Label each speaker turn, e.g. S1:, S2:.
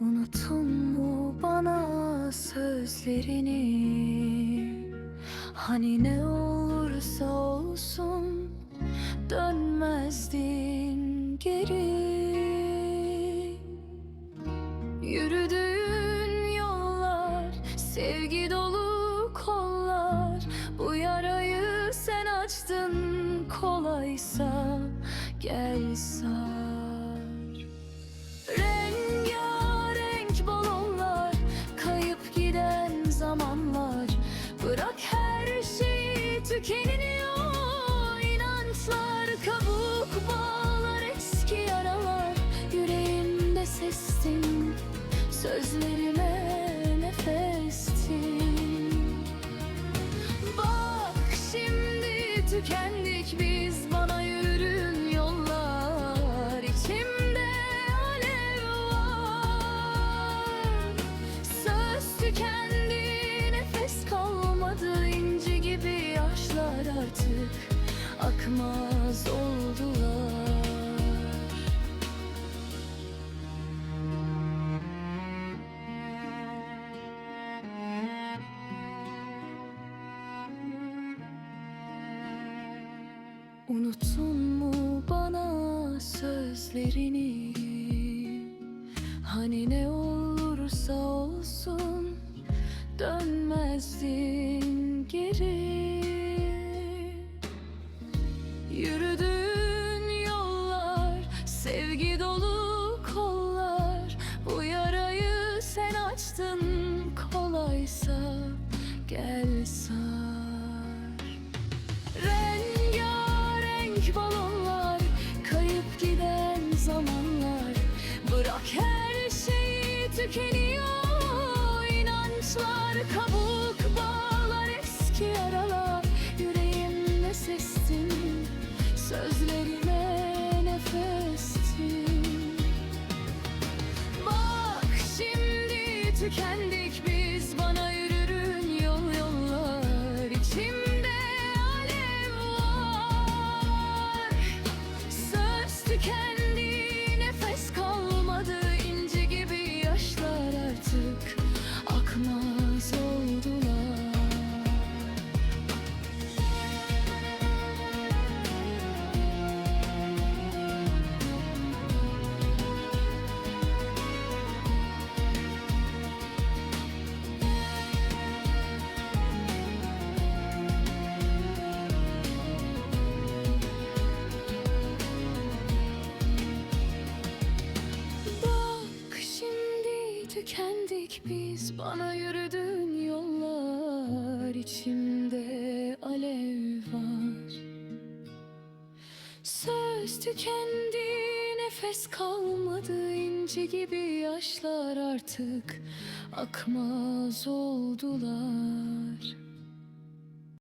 S1: Unutun mu bana sözlerini? Hani ne olursa olsun dönmezdin geri. Yürüdüğün yollar sevgi dolu kollar Bu yarayı sen açtın kolaysa gel sağ. Tükendik biz bana yürürün yollar. İçimde alev var. Söz tükendi nefes kalmadı. İnci gibi yaşlar artık akmaz oldular Unuttun mu bana sözlerini? Hani ne olursa olsun dönmezdin geri. Yürüdüğün yollar sevgi dolu kollar Bu yarayı sen açtın kolaysa gel Her şeyi tükeniyor İnançlar kabuk bağlar Eski yaralar Yüreğimde sestin Sözlerime nefestin Bak şimdi tükendik tükendik biz Bana yürüdüğün yollar içimde alev var. Söz tükendi nefes kalmadı inci gibi yaşlar artık akmaz oldular